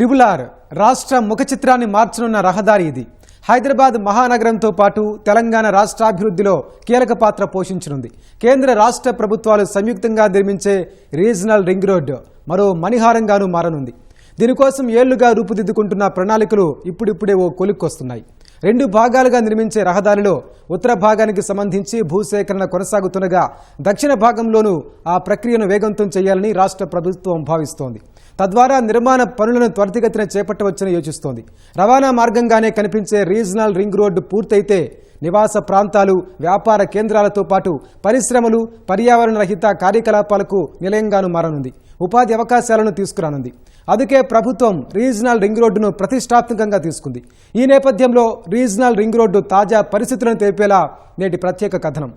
Triple R రాష్ట్ర ముఖ చిత్రాన్ని మార్చనున్న రహదారి ఇది. హైదరాబాద్ మహానగరంతో పాటు తెలంగాణ రాష్ట్రాభివృద్ధిలో కీలక పాత్ర పోషించనుంది. కేంద్ర రాష్ట్ర ప్రభుత్వాలు సంయుక్తంగా నిర్మించే రీజనల్ రింగ్ రోడ్డు మరో మణిహారంగాను మారనుంది. దీనికోసం ఏళ్ళుగా రూపుదిద్దుకుంటున్న ప్రణాళికలు ఇప్పుడిప్పుడే ఓ కొలుక్కొస్తున్నాయి. రెండు భాగాలుగా నిర్మించే రహదారిలో ఉత్తర భాగానికి సంబంధించి భూసేకరణ కొనసాగుతుండగా దక్షిణ భాగంలోనూ ఆ ప్రక్రియను వేగవంతం చేయాలని రాష్ట్ర ప్రభుత్వం భావిస్తోంది. తద్వారా నిర్మాణ పనులను త్వరితగతిన చేపట్టవచ్చని యోచిస్తోంది. రవాణా మార్గంగానే కనిపించే రీజనల్ రింగ్ రోడ్డు పూర్తయితే నివాస ప్రాంతాలు వ్యాపార కేంద్రాలతో పాటు పరిశ్రమలు పర్యావరణ రహిత కార్యకలాపాలకు నిలయంగాను మారనుంది. ఉపాధి అవకాశాలను తీసుకురానుంది. అందుకే ప్రభుత్వం రీజనల్ రింగ్ రోడ్డును ప్రతిష్టాత్మకంగా తీసుకుంది. ఈ నేపథ్యంలో రీజనల్ రింగ్ రోడ్డు తాజా పరిస్థితులను తెలిపేలా నేటి ప్రత్యేక కథనం.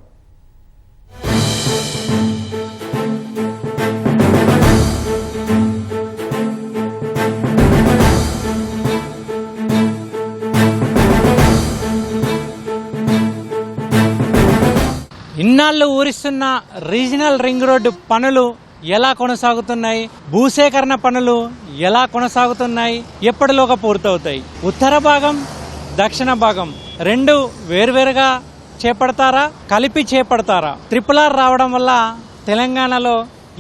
ఇన్నాళ్ళు ఊరిస్తున్న రీజనల్ రింగ్ రోడ్డు పనులు ఎలా కొనసాగుతున్నాయి? భూసేకరణ పనులు ఎలా కొనసాగుతున్నాయి? ఎప్పటిలోగా పూర్తవుతాయి? ఉత్తర భాగం దక్షిణ భాగం రెండు వేరువేరుగా చేపడతారా? కలిపి చేపడతారా? ట్రిపుల్ ఆర్ రావడం వల్ల తెలంగాణలో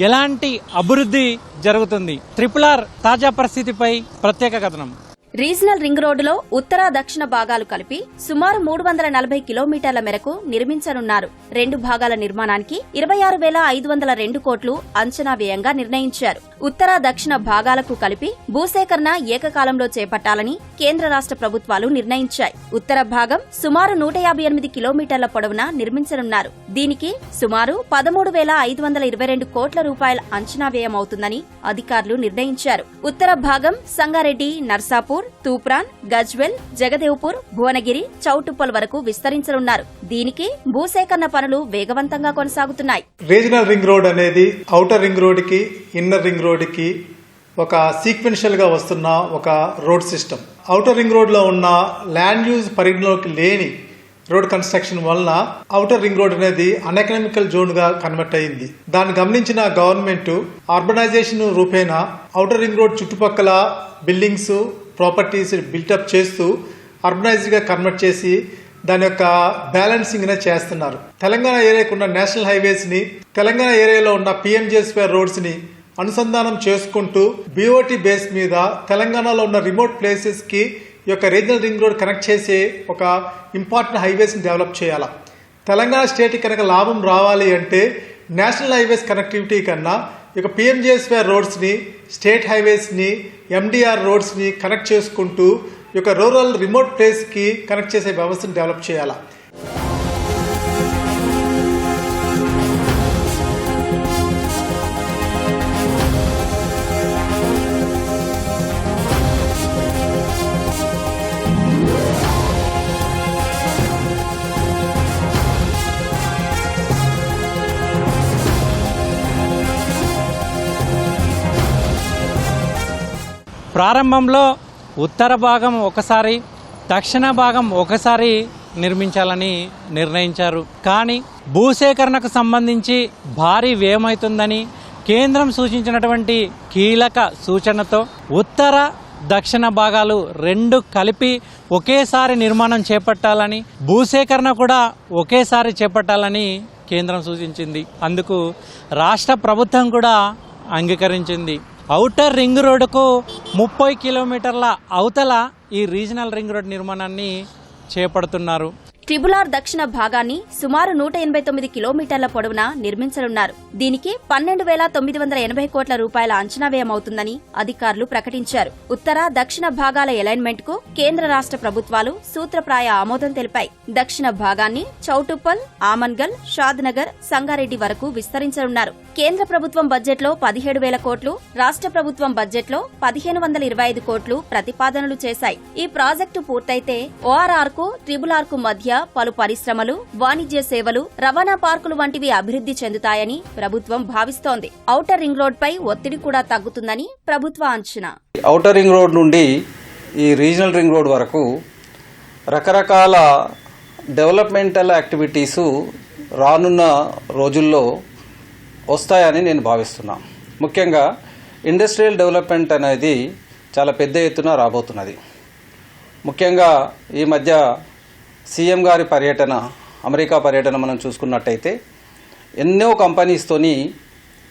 ఎలాంటి అభివృద్ధి జరుగుతుంది? ట్రిపుల్ ఆర్ తాజా పరిస్థితిపై ప్రత్యేక కథనం. రీజనల్ రింగ్ రోడ్డులో ఉత్తర దక్షిణ భాగాలు కలిపి సుమారు మూడు వందల నలభై కిలోమీటర్ల మేరకు నిర్మించనున్నారు. రెండు భాగాల నిర్మాణానికి ఇరవై ఆరు వేల ఐదు వందల రెండు కోట్లు అంచనా వ్యయంగా నిర్ణయించారు. ఉత్తర దక్షిణ భాగాలకు కలిపి భూసేకరణ ఏకకాలంలో చేపట్టాలని కేంద్ర రాష్ట్ర ప్రభుత్వాలు నిర్ణయించాయి. ఉత్తర భాగం సుమారు నూట యాభై ఎనిమిది కిలోమీటర్ల పొడవున నిర్మించనున్నారు. దీనికి సుమారు పదమూడు వేల ఐదు వందల ఇరవై రెండు కోట్ల రూపాయల అంచనా వ్యయం అవుతుందని అధికారులు నిర్ణయించారు. ఉత్తర భాగం సంగారెడ్డి నర్సాపూర్ తూప్రాన్ గజ్వెల్ జగదేవ్పూర్ భువనగిరి చౌటుప్పల్ వరకు విస్తరించనున్నారు. దీనికి భూసేకరణ పనులు వేగవంతంగా కొనసాగుతున్నాయి. రీజనల్ రింగ్ రోడ్ అనేది ఔటర్ రింగ్ రోడ్కి ఇన్నర్ రింగ్ రోడ్కి ఒక సీక్వెన్షియల్గా వస్తున్న ఒక రోడ్ సిస్టమ్ ఔటర్ రింగ్ రోడ్లో ఉన్న ల్యాండ్ యూజ్ పరిగణలోకి లేని రోడ్ కన్స్ట్రక్షన్ వలన ఔటర్ రింగ్ రోడ్ అనేది అన్ఎకనామికల్ జోన్గా కన్వర్ట్ అయింది. దాన్ని గమనించిన గవర్నమెంట్ అర్బనైజేషన్ రూపేణా ఔటర్ రింగ్ రోడ్ చుట్టుపక్కల బిల్డింగ్స్ ప్రాపర్టీస్ని బిల్టప్ చేస్తూ అర్బనైజ్డ్ కన్వర్ట్ చేసి దాని యొక్క బ్యాలెన్సింగ్ నే చేస్తున్నారు. తెలంగాణ ఏరియాకు ఉన్న నేషనల్ హైవేస్ని తెలంగాణ ఏరియాలో ఉన్న పిఎంజే రోడ్స్ని అనుసంధానం చేసుకుంటూ బీఓటీ బేస్ మీద తెలంగాణలో ఉన్న రిమోట్ ప్లేసెస్కి ఈ యొక్క రీజనల్ రింగ్ రోడ్ కనెక్ట్ చేసే ఒక ఇంపార్టెంట్ హైవేస్ని డెవలప్ చేయాలి. తెలంగాణ స్టేట్కి కనుక లాభం రావాలి అంటే నేషనల్ హైవేస్ కనెక్టివిటీ కన్నా ఇక పిఎంజేఎస్వై రోడ్స్ని స్టేట్ హైవేస్ని ఎండిఆర్ రోడ్స్ని కనెక్ట్ చేసుకుంటూ ఈ యొక్క రూరల్ రిమోట్ ప్లేస్కి కనెక్ట్ చేసే వ్యవస్థను డెవలప్ చేయాలా? ప్రారంభంలో ఉత్తర భాగం ఒకసారి దక్షిణ భాగం ఒకసారి నిర్మించాలని నిర్ణయించారు. కానీ భూసేకరణకు సంబంధించి భారీ వ్యయమవుతుందని కేంద్రం సూచించినటువంటి కీలక సూచనతో ఉత్తర దక్షిణ భాగాలు రెండు కలిపి ఒకేసారి నిర్మాణం చేపట్టాలని భూసేకరణ కూడా ఒకేసారి చేపట్టాలని కేంద్రం సూచించింది. అందుకు రాష్ట్ర ప్రభుత్వం కూడా అంగీకరించింది. ఔటర్ రింగ్ రోడ్డుకు ముప్పై కిలోమీటర్ల అవతల ఈ రీజనల్ రింగ్ రోడ్ నిర్మాణాన్ని చేపడుతున్నారు. ట్రిబుల్ ఆర్ దక్షిణ భాగాన్ని సుమారు నూట ఎనభై తొమ్మిది కిలోమీటర్ల పొడవున నిర్మించనున్నారు. దీనికి పన్నెండు వేల తొమ్మిది వందల ఎనభై కోట్ల రూపాయల అంచనా వ్యయమవుతుందని అధికారులు ప్రకటించారు. ఉత్తర దక్షిణ భాగాల అలైన్మెంట్కు కేంద్ర రాష్ట్ర ప్రభుత్వాలు సూత్రప్రాయ ఆమోదం తెలిపాయి. దక్షిణ భాగాన్ని చౌటుప్పల్ ఆమన్గల్ షాద్నగర్ సంగారెడ్డి వరకు విస్తరించనున్నారు. కేంద్ర ప్రభుత్వం బడ్జెట్లో పదిహేడు వేల కోట్లు రాష్ట్ర ప్రభుత్వం బడ్జెట్లో పదిహేను వందల ఇరవై ఐదు కోట్లు ప్రతిపాదనలు చేశాయి. ఈ ప్రాజెక్టు పూర్తయితే ఓఆర్ఆర్కు ట్రిబుల్కు మధ్య పలు పరిశ్రమలు వాణిజ్య సేవలు రవాణా పార్కులు వంటివి అభివృద్ధి చెందుతాయని ప్రభుత్వం భావిస్తోంది. ఔటర్ రింగ్ రోడ్ పై ఒత్తిడి కూడా తగ్గుతుందని ప్రభుత్వ అంచనా. ఔటర్ రింగ్ రోడ్ నుండి ఈ రీజనల్ రింగ్ రోడ్ వరకు రకరకాల డెవలప్మెంటల్ యాక్టివిటీస్ రానున్న రోజుల్లో వస్తాయని నేను భావిస్తున్నాను ముఖ్యంగా ఇండస్ట్రియల్ డెవలప్మెంట్ అనేది చాలా పెద్ద ఎత్తున రాబోతున్నది. ముఖ్యంగా ఈ మధ్య సీఎం గారి పర్యటన అమెరికా పర్యటన మనం చూసుకున్నట్టయితే ఎన్నో కంపెనీస్తోని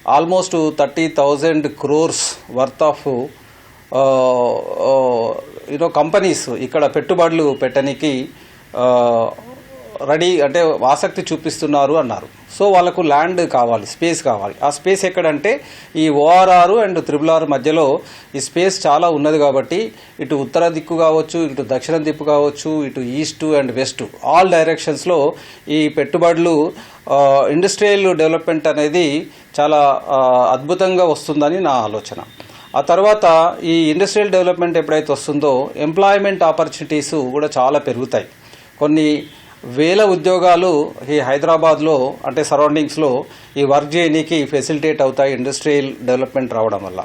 almost thirty thousand crores worth of you know companies ఇక్కడ పెట్టుబడులు పెట్టడానికి రెడీ అంటే ఆసక్తి చూపిస్తున్నారు అన్నారు. సో వాళ్ళకు ల్యాండ్ కావాలి స్పేస్ కావాలి. ఆ స్పేస్ ఎక్కడంటే ఈ ఓఆర్ఆర్ అండ్ త్రిబుల్ ఆర్ మధ్యలో ఈ స్పేస్ చాలా ఉన్నది కాబట్టి ఇటు ఉత్తర దిక్కు కావచ్చు ఇటు దక్షిణ దిక్కు కావచ్చు ఇటు ఈస్ట్ అండ్ వెస్ట్ ఆల్ డైరెక్షన్స్లో ఈ పెట్టుబడులు ఇండస్ట్రియల్ డెవలప్మెంట్ అనేది చాలా అద్భుతంగా వస్తుందని నా ఆలోచన. ఆ తర్వాత ఈ ఇండస్ట్రియల్ డెవలప్మెంట్ ఎప్పుడైతే వస్తుందో ఎంప్లాయ్మెంట్ ఆపర్చునిటీస్ కూడా చాలా పెరుగుతాయి. కొన్ని వేల ఉద్యోగాలు ఈ హైదరాబాద్లో అంటే సరౌండింగ్స్లో ఈ వర్క్ చేయడానికి ఫెసిలిటేట్ అవుతాయి ఇండస్ట్రియల్ డెవలప్మెంట్ రావడం వల్ల.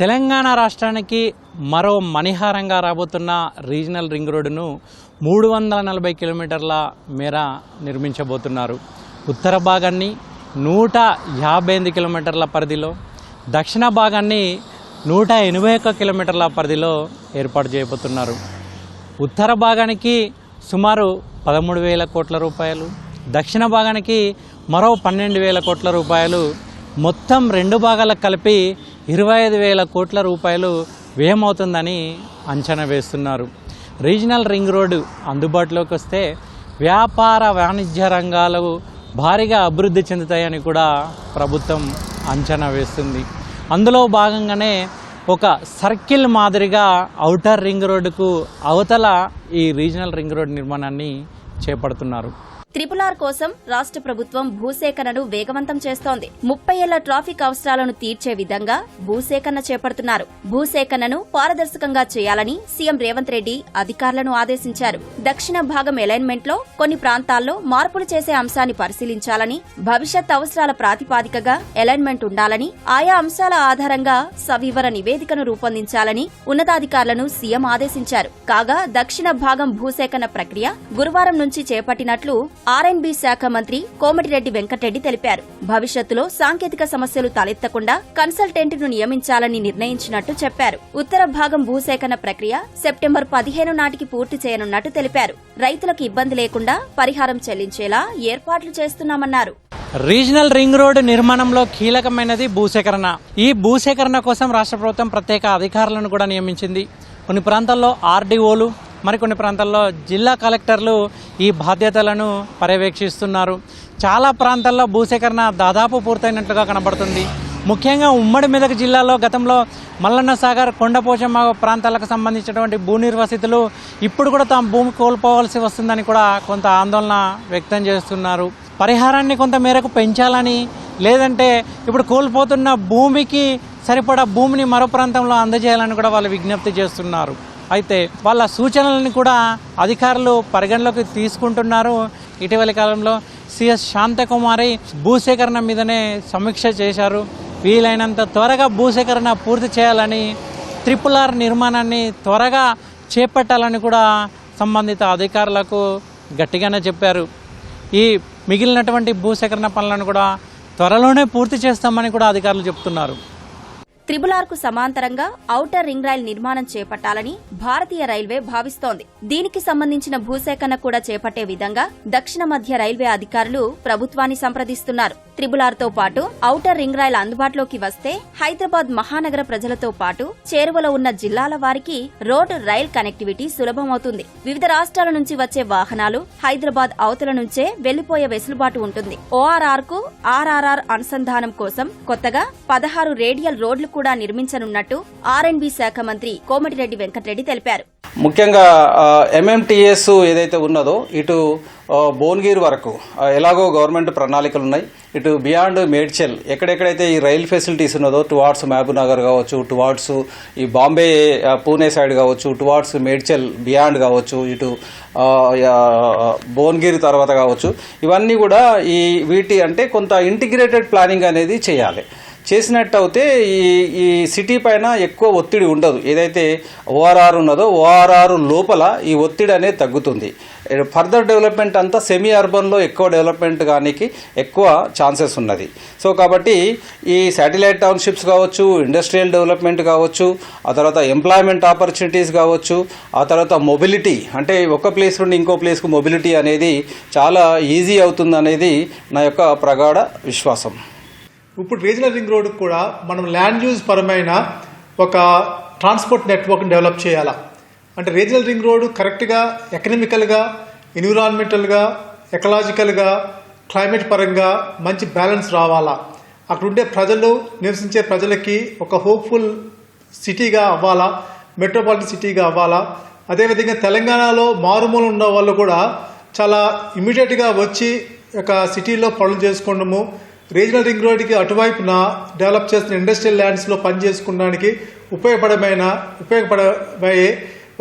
తెలంగాణ రాష్ట్రానికి మరో మణిహారంగా రాబోతున్న రీజనల్ రింగ్ రోడ్డును మూడు వందల నలభై కిలోమీటర్ల మేర నిర్మించబోతున్నారు. ఉత్తర భాగాన్ని నూట యాభై ఎనిమిది కిలోమీటర్ల పరిధిలో దక్షిణ భాగాన్ని నూట ఎనభై ఒక్క కిలోమీటర్ల పరిధిలో ఏర్పాటు చేయబోతున్నారు. ఉత్తర భాగానికి సుమారు పదమూడు వేల కోట్ల రూపాయలు దక్షిణ భాగానికి మరో పన్నెండు వేల కోట్ల రూపాయలు మొత్తం రెండు భాగాలకు కలిపి ఇరవై ఐదు వేల కోట్ల రూపాయలు వ్యయమవుతుందని అంచనా వేస్తున్నారు. రీజనల్ రింగ్ రోడ్డు అందుబాటులోకి వస్తే వ్యాపార వాణిజ్య రంగాలు భారీగా అభివృద్ధి చెందుతాయని కూడా ప్రభుత్వం అంచనా వేస్తుంది. అందులో భాగంగానే ఒక సర్కిల్ మాదిరిగా ఔటర్ రింగ్ రోడ్డుకు అవతల ఈ రీజనల్ రింగ్ రోడ్ నిర్మాణాన్ని చేపడుతున్నారు. త్రిపులార్ ఆర్ కోసం రాష్ట్ర ప్రభుత్వం భూసేకరణను వేగవంతం చేస్తోంది. ముప్పై ఏళ్ళ ట్రాఫిక్ అవసరాలను తీర్చే విధంగా భూసేకరణ చేపడుతున్నారు. భూసేకరణను పారదర్శకంగా చేయాలని సీఎం రేవంత్ రెడ్డి అధికారులను ఆదేశించారు. దక్షిణ భాగం అలైన్మెంట్లో కొన్ని ప్రాంతాల్లో మార్పులు చేసే అంశాన్ని పరిశీలించాలని భవిష్యత్ అవసరాల ప్రాతిపాదికగా అలైన్మెంట్ ఉండాలని ఆయా అంశాల ఆధారంగా సవివర నివేదికను రూపొందించాలని ఉన్నతాధికారులను సీఎం ఆదేశించారు. కాగా దక్షిణ భాగం భూసేకరణ ప్రక్రియ గురువారం నుంచి చేపట్టినట్లు ఆర్ఎన్బి శాఖ మంత్రి కోమటిరెడ్డి వెంకటరెడ్డి తెలిపారు. భవిష్యత్తులో సాంకేతిక సమస్యలు తలెత్తకుండా కన్సల్టెంట్ను నియమించాలని నిర్ణయించినట్టు చెప్పారు. ఉత్తర భాగం భూసేకరణ ప్రక్రియ సెప్టెంబర్ పదిహేను నాటికి పూర్తి చేయనున్నట్టు తెలిపారు. రైతులకు ఇబ్బంది లేకుండా పరిహారం చెల్లించేలా ఏర్పాట్లు చేస్తున్నామన్నారు. రీజనల్ రింగ్ రోడ్డు నిర్మాణంలో కీలకమైనది భూసేకరణ. ఈ భూసేకరణ కోసం రాష్ట్ర ప్రభుత్వం ప్రత్యేక అధికారులను కూడా నియమించింది. కొన్ని ప్రాంతాల్లో ఆర్డీఓలు మరికొన్ని ప్రాంతాల్లో జిల్లా కలెక్టర్లు ఈ బాధ్యతలను పర్యవేక్షిస్తున్నారు. చాలా ప్రాంతాల్లో భూసేకరణ దాదాపు పూర్తయినట్లుగా కనబడుతుంది. ముఖ్యంగా ఉమ్మడి మెదక్ జిల్లాలో గతంలో మల్లన్న సాగర్ కొండపోచమ్మ ప్రాంతాలకు సంబంధించినటువంటి భూ నిర్వసితులు ఇప్పుడు కూడా తాము భూమి కోల్పోవాల్సి వస్తుందని కూడా కొంత ఆందోళన వ్యక్తం చేస్తున్నారు. పరిహారాన్ని కొంత మేరకు పెంచాలని లేదంటే ఇప్పుడు కోల్పోతున్న భూమికి సరిపడా భూమిని మరో ప్రాంతంలో అందజేయాలని కూడా వాళ్ళు విజ్ఞప్తి చేస్తున్నారు. అయితే వాళ్ళ సూచనలను కూడా అధికారులు పరిగణలోకి తీసుకుంటున్నారు. ఇటీవలి కాలంలో సిఎస్ శాంతకుమారి భూసేకరణ మీదనే సమీక్ష చేశారు. వీలైనంత త్వరగా భూసేకరణ పూర్తి చేయాలని ట్రిపుల్ ఆర్ నిర్మాణాన్ని త్వరగా చేపట్టాలని కూడా సంబంధిత అధికారులకు గట్టిగానే చెప్పారు. ఈ మిగిలినటువంటి భూసేకరణ పనులను కూడా త్వరలోనే పూర్తి చేస్తామని కూడా అధికారులు చెప్తున్నారు. త్రిబుల్ సమాంతరంగా ఔటర్ రింగ్ రైల్ నిర్మాణం చేపట్టాలని భారతీయ రైల్వే భావిస్తోంది. దీనికి సంబంధించిన భూసేకరణ కూడా చేపట్టే విధంగా దక్షిణ మధ్య రైల్వే అధికారులు ప్రభుత్వాన్ని సంప్రదిస్తున్నారు. త్రిబుల్ పాటు ఔటర్ రింగ్ రైల్ అందుబాటులోకి వస్తే హైదరాబాద్ మహానగర ప్రజలతో పాటు చేరువలో ఉన్న జిల్లాల వారికి రోడ్డు రైల్ కనెక్టివిటీ సులభమవుతుంది. వివిధ రాష్ట్రాల నుంచి వచ్చే వాహనాలు హైదరాబాద్ అవతల నుంచే వెళ్ళిపోయే వెసులుబాటు ఉంటుంది. ఓఆర్ఆర్కు ఆర్ఆర్ఆర్ అనుసంధానం కోసం కొత్తగా పదహారు రేడియల్ రోడ్లు కూడా నిర్మించనున్నట్టు ఆర్ఎండ్బి శాఖ మంత్రి కోమటిరెడ్డి వెంకటరెడ్డి తెలిపారు. ముఖ్యంగా ఎంఎంటీఎస్ ఏదైతే ఉన్నదో ఇటు భువనగిరి వరకు ఎలాగో గవర్నమెంట్ ప్రణాళికలు ఉన్నాయి ఇటు బియాండ్ మేడ్చల్ ఎక్కడెక్కడైతే ఈ రైల్ ఫెసిలిటీస్ ఉన్నదో టువార్డ్స్ మహబూబ్ నగర్ కావచ్చు టువార్డ్స్ ఈ బాంబే పూణే సైడ్ కావచ్చు టువార్డ్స్ మేడ్చల్ బియాండ్ కావచ్చు ఇటు భువనగిరి తర్వాత కావచ్చు ఇవన్నీ కూడా ఈ వీటి అంటే కొంత ఇంటిగ్రేటెడ్ ప్లానింగ్ అనేది చేయాలి. చేసినట్టు అయితే ఈ ఈ సిటీ పైన ఎక్కువ ఒత్తిడి ఉండదు. ఏదైతే ఓఆర్ఆర్ ఉన్నదో ఓఆర్ఆర్ లోపల ఈ ఒత్తిడి అనేది తగ్గుతుంది. ఫర్దర్ డెవలప్మెంట్ అంతా సెమీ అర్బన్లో ఎక్కువ డెవలప్మెంట్ కానికి ఎక్కువ ఛాన్సెస్ ఉన్నది. సో కాబట్టి ఈ శాటిలైట్ టౌన్షిప్స్ కావచ్చు ఇండస్ట్రియల్ డెవలప్మెంట్ కావచ్చు ఆ తర్వాత ఎంప్లాయ్మెంట్ ఆపర్చునిటీస్ కావచ్చు ఆ తర్వాత మొబిలిటీ అంటే ఒక ప్లేస్ నుండి ఇంకో ప్లేస్కు మొబిలిటీ అనేది చాలా ఈజీ అవుతుంది అనేది నా యొక్క ప్రగాఢ విశ్వాసం. ఇప్పుడు రీజనల్ రింగ్ రోడ్ కూడా మనం ల్యాండ్ యూజ్ పరమైన ఒక ట్రాన్స్పోర్ట్ నెట్వర్క్ డెవలప్ చేయాలా? అంటే రీజనల్ రింగ్ రోడ్ కరెక్ట్గా ఎకనమికల్గా ఎన్విరాన్మెంటల్గా ఎకలాజికల్గా క్లైమేట్ పరంగా మంచి బ్యాలెన్స్ రావాలా? అక్కడ ఉండే ప్రజలు నివసించే ప్రజలకి ఒక హోప్ఫుల్ సిటీగా అవ్వాలా? మెట్రోపాలిటన్ సిటీగా అవ్వాలా? అదేవిధంగా తెలంగాణలో మారుమూల ఉన్న వాళ్ళు కూడా చాలా ఇమీడియట్గా వచ్చి ఒక సిటీలో పనులు చేసుకోవడము రీజనల్ రింగ్ రోడ్కి అటువైపున డెవలప్ చేసిన ఇండస్ట్రియల్ ల్యాండ్స్లో పనిచేసుకోవడానికి ఉపయోగపడమైన ఉపయోగపడబోయే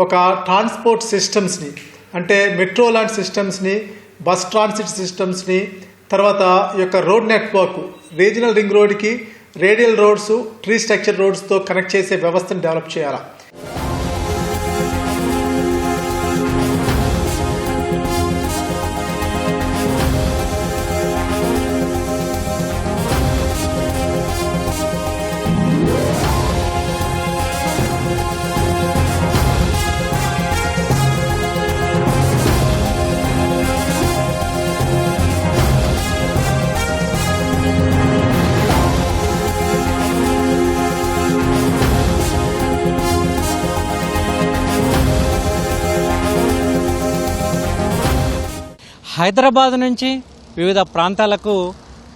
ఒక ట్రాన్స్పోర్ట్ సిస్టమ్స్ని అంటే మెట్రో లాంటి సిస్టమ్స్ని బస్ ట్రాన్సిట్ సిస్టమ్స్ని తర్వాత ఈ యొక్క రోడ్ నెట్వర్క్ రీజనల్ రింగ్ రోడ్కి రేడియల్ రోడ్స్ ట్రీ స్ట్రక్చర్ రోడ్స్తో కనెక్ట్ చేసే వ్యవస్థను డెవలప్ చేయాలి. హైదరాబాద్ నుంచి వివిధ ప్రాంతాలకు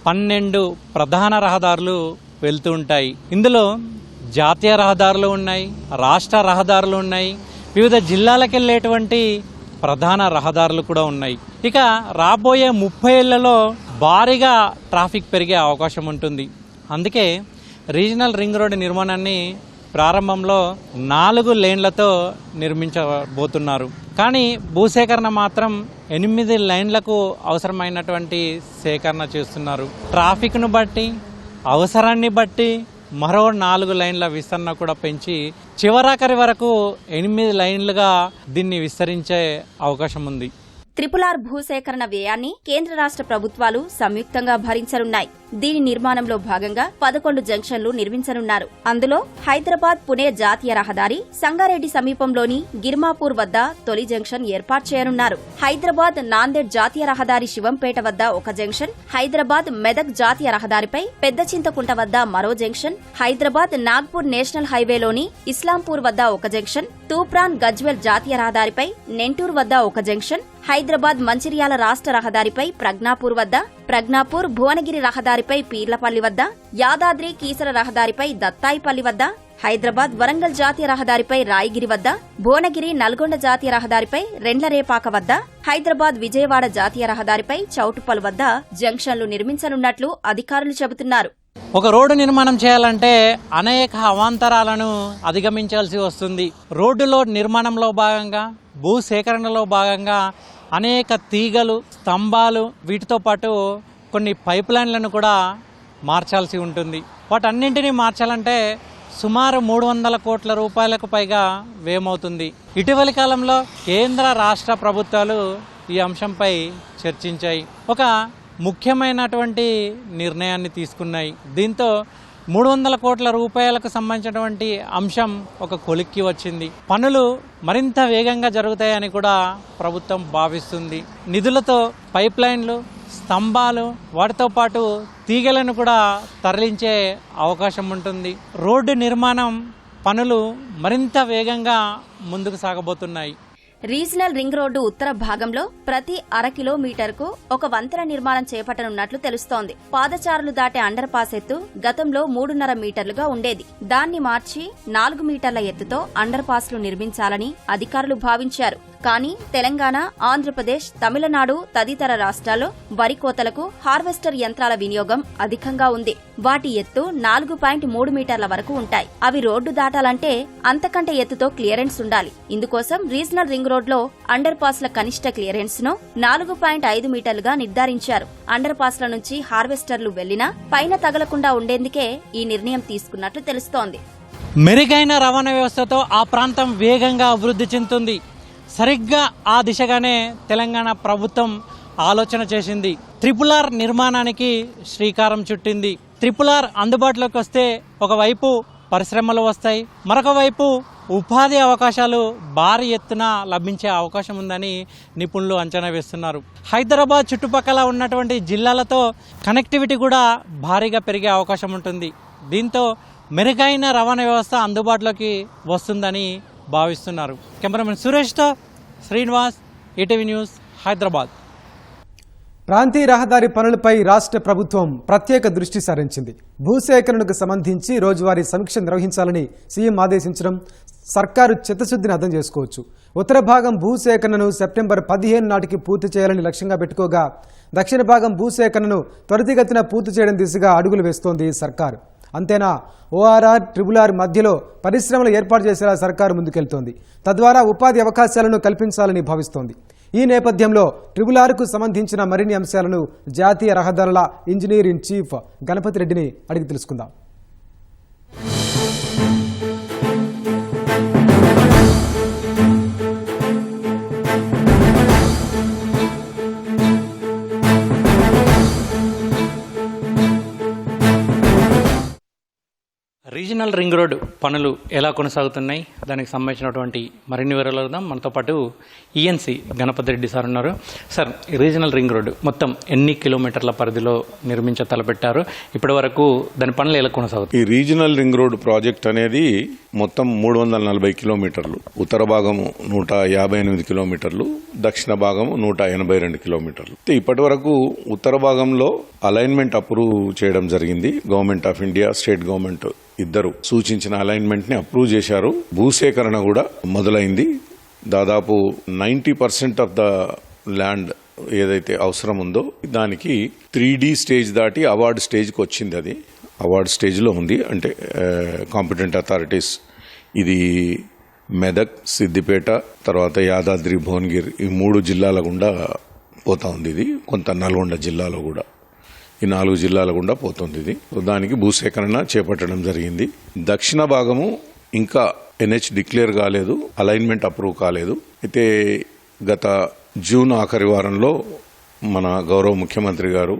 పన్నెండు ప్రధాన రహదారులు వెళ్తూ ఉంటాయి. ఇందులో జాతీయ రహదారులు ఉన్నాయి రాష్ట్ర రహదారులు ఉన్నాయి వివిధ జిల్లాలకు వెళ్ళేటువంటి ప్రధాన రహదారులు కూడా ఉన్నాయి. ఇక రాబోయే ముప్పై ఏళ్ళలో భారీగా ట్రాఫిక్ పెరిగే అవకాశం ఉంటుంది. అందుకే రీజనల్ రింగ్ రోడ్డు నిర్మాణాన్ని ప్రారంభంలో నాలుగు లేన్లతో నిర్మించబోతున్నారు. కానీ భూసేకరణ మాత్రం ఎనిమిది లైన్లకు అవసరమైనటువంటి సేకరణ చేస్తున్నారు. ట్రాఫిక్ను బట్టి అవసరాన్ని బట్టి మరో నాలుగు లైన్ల విస్తరణ కూడా పెంచి చివరాఖరి వరకు ఎనిమిది లైన్లుగా దీన్ని విస్తరించే అవకాశం ఉంది. త్రిపులార్ భూసేకరణ వ్యయాన్ని కేంద్ర రాష్ట్ర ప్రభుత్వాలు సంయుక్తంగా భరించనున్నాయి. దీని నిర్మాణంలో భాగంగా పదకొండు జంక్షన్లు నిర్మించనున్నారు. అందులో హైదరాబాద్ పుణే జాతీయ రహదారి సంగారెడ్డి సమీపంలోని గిర్మాపూర్ వద్ద తొలి జంక్షన్ ఏర్పాటు చేయనున్నారు. హైదరాబాద్ నాందేడ్ జాతీయ రహదారి శివంపేట వద్ద ఒక జంక్షన్ హైదరాబాద్ మెదక్ జాతీయ రహదారిపై పెద్ద చింతకుంట వద్ద మరో జంక్షన్ హైదరాబాద్ నాగ్పూర్ నేషనల్ హైవేలోని ఇస్లాంపూర్ వద్ద ఒక జంక్షన్ తూప్రాన్ గజ్వెల్ జాతీయ రహదారిపై నెంటూర్ వద్ద ఒక జంక్షన్ హైదరాబాద్ మంచిర్యాల రాష్ట్ర రహదారిపై ప్రజ్ఞాపూర్ వద్ద ప్రజ్ఞాపూర్ భువనగిరి రహదారిపై పీర్లపల్లి వద్ద యాదాద్రి కీసర రహదారిపై దత్తాయిపల్లి వద్ద హైదరాబాద్ వరంగల్ జాతీయ రహదారిపై రాయగిరి వద్ద భువనగిరి నల్గొండ జాతీయ రహదారిపై రెండ్లరేపాక వద్ద హైదరాబాద్ విజయవాడ జాతీయ రహదారిపై చౌటుపల్ వద్ద జంక్షన్లు నిర్మించనున్నట్లు అధికారులు చెబుతున్నారు. ఒక రోడ్డు నిర్మాణం చేయాలంటే అనేక అవాంతరాలను అధిగమించాల్సి వస్తుంది. రోడ్డులో నిర్మాణంలో భాగంగా భూ సేకరణలో భాగంగా అనేక తీగలు స్తంభాలు వీటితో పాటు కొన్ని పైప్ లైన్లను కూడా మార్చాల్సి ఉంటుంది. వాటన్నింటినీ మార్చాలంటే సుమారు మూడు వందల కోట్ల రూపాయలకు పైగా వ్యయమవుతుంది. ఇటీవలి కాలంలో కేంద్ర రాష్ట్ర ప్రభుత్వాలు ఈ అంశంపై చర్చించాయి. ఒక ముఖ్యమైనటువంటి నిర్ణయాన్ని తీసుకున్నాయి. దీంతో మూడు వందల కోట్ల రూపాయలకు సంబంధించినటువంటి అంశం ఒక కొలిక్కి వచ్చింది. పనులు మరింత వేగంగా జరుగుతాయని కూడా ప్రభుత్వం భావిస్తుంది. నిధులతో పైప్ లైన్లు స్తంభాలు వాటితో పాటు తీగలను కూడా తరలించే అవకాశం ఉంటుంది. రోడ్డు నిర్మాణం పనులు మరింత వేగంగా ముందుకు సాగబోతున్నాయి. రీజనల్ రింగ్ రోడ్డు ఉత్తర భాగంలో ప్రతి అర కిలోమీటర్కు ఒక వంతెన నిర్మాణం చేపట్టనున్నట్లు తెలుస్తోంది. పాదచారులు దాటే అండర్ పాస్ ఎత్తు గతంలో మూడున్నర మీటర్లుగా ఉండేది. దాన్ని మార్చి నాలుగు మీటర్ల ఎత్తుతో అండర్ పాస్లు నిర్మించాలని అధికారులు భావించారు. కానీ తెలంగాణ ఆంధ్రప్రదేశ్ తమిళనాడు తదితర రాష్ట్రాల్లో వరి కోతలకు హార్వెస్టర్ యంత్రాల వినియోగం అధికంగా ఉంది. వాటి ఎత్తు నాలుగు పాయింట్ మూడు మీటర్ల వరకు ఉంటాయి. అవి రోడ్డు దాటాలంటే అంతకంటే ఎత్తుతో క్లియరెన్స్ ఉండాలి. ఇందుకోసం రీజనల్ రింగ్ రోడ్లో అండర్ పాస్ల కనిష్ట క్లియరెన్స్ను నాలుగు పాయింట్ ఐదు మీటర్లుగా నిర్ధారించారు. అండర్ పాస్ల నుంచి హార్వెస్టర్లు వెళ్ళినా పైన తగలకుండా ఉండేందుకే ఈ నిర్ణయం తీసుకున్నట్లు తెలుస్తోంది. మెరుగైన రవాణా వ్యవస్థతో ఆ ప్రాంతం వేగంగా అభివృద్ధి చెందుతుంది. సరిగ్గా ఆ దిశగానే తెలంగాణ ప్రభుత్వం ఆలోచన చేసింది. త్రిపుల్ ఆర్ నిర్మాణానికి శ్రీకారం చుట్టింది. త్రిపుల్ ఆర్ అందుబాటులోకి వస్తే ఒకవైపు పరిశ్రమలు వస్తాయి మరొక వైపు ఉపాధి అవకాశాలు భారీ ఎత్తున లభించే అవకాశం ఉందని నిపుణులు అంచనా వేస్తున్నారు. హైదరాబాద్ చుట్టుపక్కల ఉన్నటువంటి జిల్లాలతో కనెక్టివిటీ కూడా భారీగా పెరిగే అవకాశం ఉంటుంది. దీంతో మెరుగైన రవాణా వ్యవస్థ అందుబాటులోకి వస్తుందని భావిస్తున్నారు. కెమెరామెన్ సురేష్తో శ్రీనివాస్ ఈటీవీ న్యూస్ హైదరాబాద్. ప్రాంతీయ రహదారి పనులపై రాష్ట్ర ప్రభుత్వం ప్రత్యేక దృష్టి సారించింది. భూసేకరణకు సంబంధించి రోజువారీ సమీక్ష నిర్వహించాలని సీఎం ఆదేశించడం సర్కారు చిత్తశుద్ధిని అర్థం చేసుకోవచ్చు. ఉత్తర భాగం భూసేకరణను సెప్టెంబర్ పదిహేను నాటికి పూర్తి చేయాలని లక్ష్యంగా పెట్టుకోగా దక్షిణ భాగం భూసేకరణను త్వరితగతిన పూర్తి చేయడం దిశగా అడుగులు వేస్తోంది సర్కారు. అంతేనా? ఓఆర్ఆర్ ట్రిబుల్ ఆర్ మధ్యలో పరిశ్రమలు ఏర్పాటు చేసేలా సర్కారు ముందుకెళ్తోంది. తద్వారా ఉపాధి అవకాశాలను కల్పించాలని భావిస్తోంది. ఈ నేపథ్యంలో ట్రిబుల్ ఆర్కు సంబంధించిన మరిన్ని అంశాలను జాతీయ రహదారుల ఇంజనీర్ ఇన్ చీఫ్ గణపతి రెడ్డిని అడిగి తెలుసుకుందాం. నేషనల్ రింగ్ రోడ్ పనులు ఎలా కొనసాగుతున్నాయి? దానికి సంబంధించినటువంటి మరిన్ని వివరాలు అడుగుదాం. మనతో పాటు ఈఎన్సీ గణపతి రెడ్డి సార్ ఉన్నారు. సార్ రీజనల్ రింగ్ రోడ్ మొత్తం ఎన్ని కిలోమీటర్ల పరిధిలో నిర్మించ తలపెట్టారు? ఇప్పటి వరకు దాని పనులు ఎలా కొనసాగుతాయి ఈ రీజనల్ రింగ్ రోడ్ ప్రాజెక్ట్ అనేది మొత్తం మూడు వందల నలభై కిలోమీటర్లు ఉత్తర భాగము నూట యాభై ఎనిమిది కిలోమీటర్లు దక్షిణ భాగము నూట ఎనభై రెండు కిలోమీటర్లు. ఇప్పటి వరకు ఉత్తర భాగంలో అలైన్మెంట్ అప్రూవ్ చేయడం జరిగింది. Government of India state government ఇద్దరు సూచించిన అలైన్మెంట్ని అప్రూవ్ చేశారు. భూసేకరణ కూడా మొదలైంది. దాదాపు ninety percent of the land ఏదైతే అవసరం ఉందో దానికి త్రీ డి స్టేజ్ దాటి అవార్డు స్టేజ్కి వచ్చింది అది. అవార్డు స్టేజ్లో ఉంది. అంటే కాంపిటెంట్ అథారిటీస్ ఇది మెదక్ సిద్దిపేట తర్వాత యాదాద్రి భువనగిరి ఈ మూడు జిల్లాల గుండా పోతా ఉంది ఇది. కొంత నల్గొండ జిల్లాలో కూడా. ఈ నాలుగు జిల్లాల గుండా పోతుంది ఇది. దానికి భూసేకరణ చేపట్టడం జరిగింది. దక్షిణ భాగము ఇంకా ఎన్హెచ్ డిక్లేర్ కాలేదు అలైన్మెంట్ అప్రూవ్ కాలేదు. అయితే గత జూన్ ఆఖరి వారంలో మన గౌరవ ముఖ్యమంత్రి గారు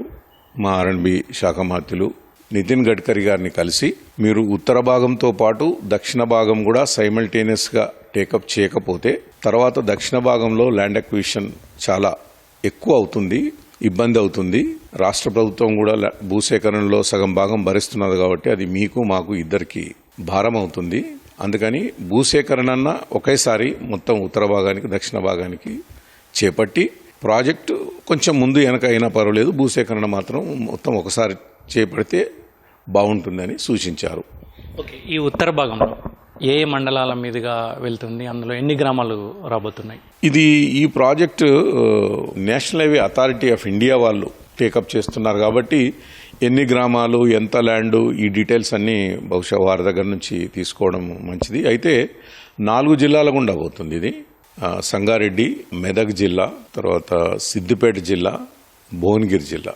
మా ఆర్ఎండ్బి శాఖ మంత్రులు నితిన్ గడ్కరీ గారిని కలిసి మీరు ఉత్తర భాగంతో పాటు దక్షిణ భాగం కూడా సైమల్టేనియస్గా టేకప్ చేయకపోతే తర్వాత దక్షిణ భాగంలో ల్యాండ్ అక్విజిషన్ చాలా ఎక్కువ అవుతుంది. ఇబ్బంది అవుతుంది. రాష్ట్ర ప్రభుత్వం కూడా భూసేకరణలో సగం భాగం భరిస్తున్నది కాబట్టి అది మీకు మాకు ఇద్దరికి భారం అవుతుంది. అందుకని భూసేకరణ ఒకేసారి మొత్తం ఉత్తర భాగానికి దక్షిణ భాగానికి చేపట్టి ప్రాజెక్టు కొంచెం ముందు వెనక అయినా పర్వాలేదు. భూసేకరణ మాత్రం మొత్తం ఒకసారి చేపడితే బాగుంటుందని సూచించారు. ఓకే ఈ ఉత్తర భాగంలో. ఏ మండలాల మీదుగా వెళ్తుంది? అందులో ఎన్ని గ్రామాలు రాబోతున్నాయి? ఇది ఈ project national highway authority of India వాళ్ళు టేకప్ చేస్తున్నారు కాబట్టి ఎన్ని గ్రామాలు ఎంత ల్యాండ్ ఈ డీటెయిల్స్ అన్నీ బహుశా వారి దగ్గర నుంచి తీసుకోవడం మంచిది. అయితే నాలుగు జిల్లాల గుండా పోతుంది ఇది. సంగారెడ్డి మెదక్ జిల్లా తర్వాత సిద్దిపేట జిల్లా భువనగిరి జిల్లా.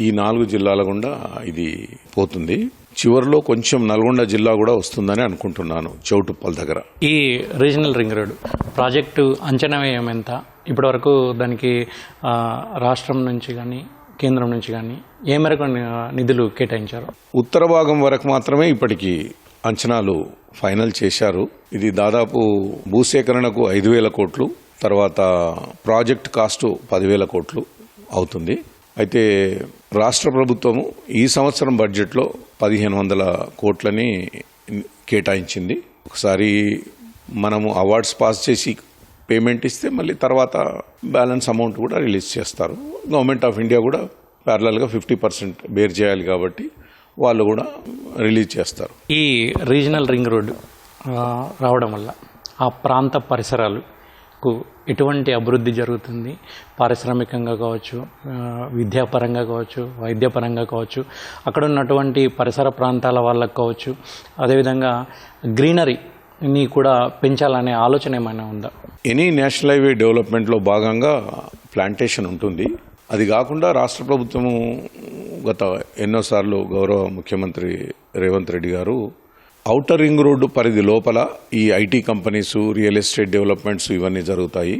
ఈ నాలుగు జిల్లాల గుండా ఇది పోతుంది. చివరిలో కొంచెం నల్గొండ జిల్లా కూడా వస్తుందని అనుకుంటున్నాను చౌటుప్పల్ దగ్గర. ఈ రీజనల్ రింగ్ రోడ్ ప్రాజెక్టు అంచనా వ్యయం ఎంత? ఇప్పటివరకు దానికి ఆ, రాష్ట్రం నుంచి కానీ కేంద్రం నుంచి కానీ ఏ మేరకు నిధులు కేటాయించారు? ఉత్తర భాగం వరకు మాత్రమే ఇప్పటికి అంచనాలు ఫైనల్ చేశారు. ఇది దాదాపు భూసేకరణకు ఐదు వేల కోట్లు తర్వాత ప్రాజెక్ట్ కాస్ట్ పదివేల కోట్లు అవుతుంది. అయితే రాష్ట్ర ప్రభుత్వము ఈ సంవత్సరం బడ్జెట్లో పదిహేను వందల కోట్లని కేటాయించింది. ఒకసారి మనము అవార్డ్స్ పాస్ చేసి పేమెంట్ ఇస్తే మళ్ళీ తర్వాత బ్యాలెన్స్ అమౌంట్ కూడా రిలీజ్ చేస్తారు. గవర్నమెంట్ ఆఫ్ ఇండియా కూడా ప్యారలల్గా ఫిఫ్టీ పర్సెంట్ బేర్ చేయాలి కాబట్టి వాళ్ళు కూడా రిలీజ్ చేస్తారు. ఈ రీజనల్ రింగ్ రోడ్డు రావడం వల్ల ఆ ప్రాంత పరిసరాలు కు ఎటువంటి అభివృద్ధి జరుగుతుంది? పారిశ్రామికంగా కావచ్చు విద్యాపరంగా కావచ్చు వైద్యపరంగా కావచ్చు అక్కడ ఉన్నటువంటి పరిసర ప్రాంతాల వాళ్ళకు కావచ్చు అదేవిధంగా గ్రీనరీని కూడా పెంచాలనే ఆలోచన ఏమైనా ఉందా? ఎనీ నేషనల్ హైవే డెవలప్మెంట్లో భాగంగా ప్లాంటేషన్ ఉంటుంది. అది కాకుండా రాష్ట్ర ప్రభుత్వము గత ఎన్నోసార్లు గౌరవ ముఖ్యమంత్రి రేవంత్ రెడ్డి గారు ఔటర్ రింగ్ రోడ్డు పరిధి లోపల ఈ IT companies real estate developments ఇవన్నీ జరుగుతాయి.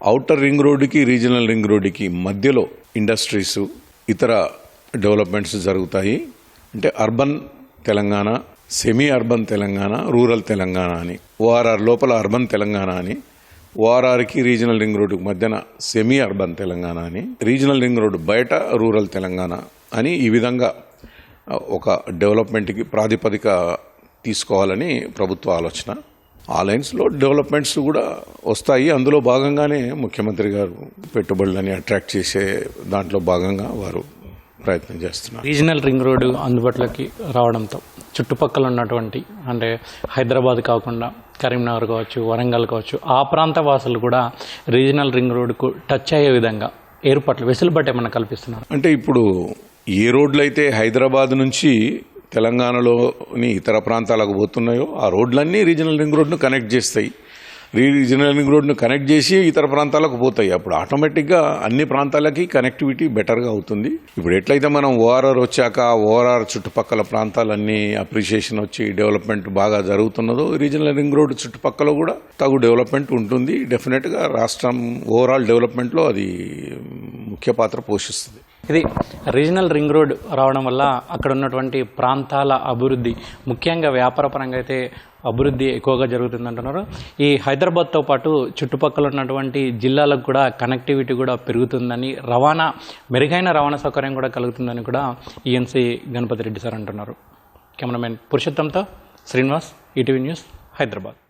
ఔటర్ రింగ్ రోడ్డుకి రీజనల్ రింగ్ రోడ్డుకి మధ్యలో ఇండస్ట్రీస్ ఇతర డెవలప్మెంట్స్ జరుగుతాయి. అంటే urban Telangana semi urban Telangana rural Telangana అని ఓఆర్ఆర్ లోపల అర్బన్ తెలంగాణ అని ఓఆర్ఆర్కి రీజనల్ రింగ్ రోడ్డుకి మధ్యన సెమీ అర్బన్ తెలంగాణ అని రీజనల్ రింగ్ రోడ్డు బయట రూరల్ తెలంగాణ అని ఈ విధంగా ఒక డెవలప్మెంట్కి ప్రాతిపదిక తీసుకోవాలని ప్రభుత్వ ఆలోచన. ఆ లైన్స్లో డెవలప్మెంట్స్ కూడా వస్తాయి. అందులో భాగంగానే ముఖ్యమంత్రి గారు పెట్టుబడులని అట్రాక్ట్ చేసే దాంట్లో భాగంగా వారు ప్రయత్నం చేస్తున్నారు. రీజనల్ రింగ్ రోడ్డు అందుబాటులోకి రావడంతో చుట్టుపక్కల ఉన్నటువంటి అంటే హైదరాబాద్ కాకుండా కరీంనగర్ కావచ్చు వరంగల్ కావచ్చు ఆ ప్రాంత వాసులు కూడా రీజనల్ రింగ్ రోడ్డుకు టచ్ అయ్యే విధంగా ఏర్పాట్లు వెసులుబాటు ఏమైనా కల్పిస్తున్నారు? అంటే ఇప్పుడు ఏ రోడ్లు అయితే హైదరాబాద్ నుంచి తెలంగాణలోని ఇతర ప్రాంతాలకు పోతున్నాయో ఆ రోడ్లన్నీ రీజనల్ రింగ్ రోడ్ను కనెక్ట్ చేస్తాయి. రీజనల్ రింగ్ రోడ్ను కనెక్ట్ చేసి ఇతర ప్రాంతాలకు పోతాయి. అప్పుడు ఆటోమేటిక్గా అన్ని ప్రాంతాలకి కనెక్టివిటీ బెటర్గా అవుతుంది. ఇప్పుడు ఎట్లయితే మనం ఓఆర్ఆర్ వచ్చాక ఓఆర్ఆర్ చుట్టుపక్కల ప్రాంతాలన్నీ అప్రిషియేషన్ వచ్చి డెవలప్మెంట్ బాగా జరుగుతున్నదో రీజనల్ రింగ్ రోడ్ చుట్టుపక్కల కూడా తగు డెవలప్మెంట్ ఉంటుంది. డెఫినెట్గా రాష్ట్రం ఓవరాల్ డెవలప్మెంట్లో అది ముఖ్య పాత్ర పోషిస్తుంది. ఇది రీజనల్ రింగ్ రోడ్ రావడం వల్ల అక్కడ ఉన్నటువంటి ప్రాంతాల అభివృద్ధి ముఖ్యంగా వ్యాపారపరంగా అయితే అభివృద్ధి ఎక్కువగా జరుగుతుందంటున్నారు ఈ హైదరాబాద్తో పాటు చుట్టుపక్కల ఉన్నటువంటి జిల్లాలకు కూడా కనెక్టివిటీ కూడా పెరుగుతుందని రవాణా మెరుగైన రవాణా సౌకర్యం కూడా కలుగుతుందని కూడా ఈఎన్సీ గణపతి రెడ్డి సార్ అంటున్నారు. కెమెరామెన్ పురుషోత్తంతో శ్రీనివాస్ ఈటీవీ న్యూస్ హైదరాబాద్.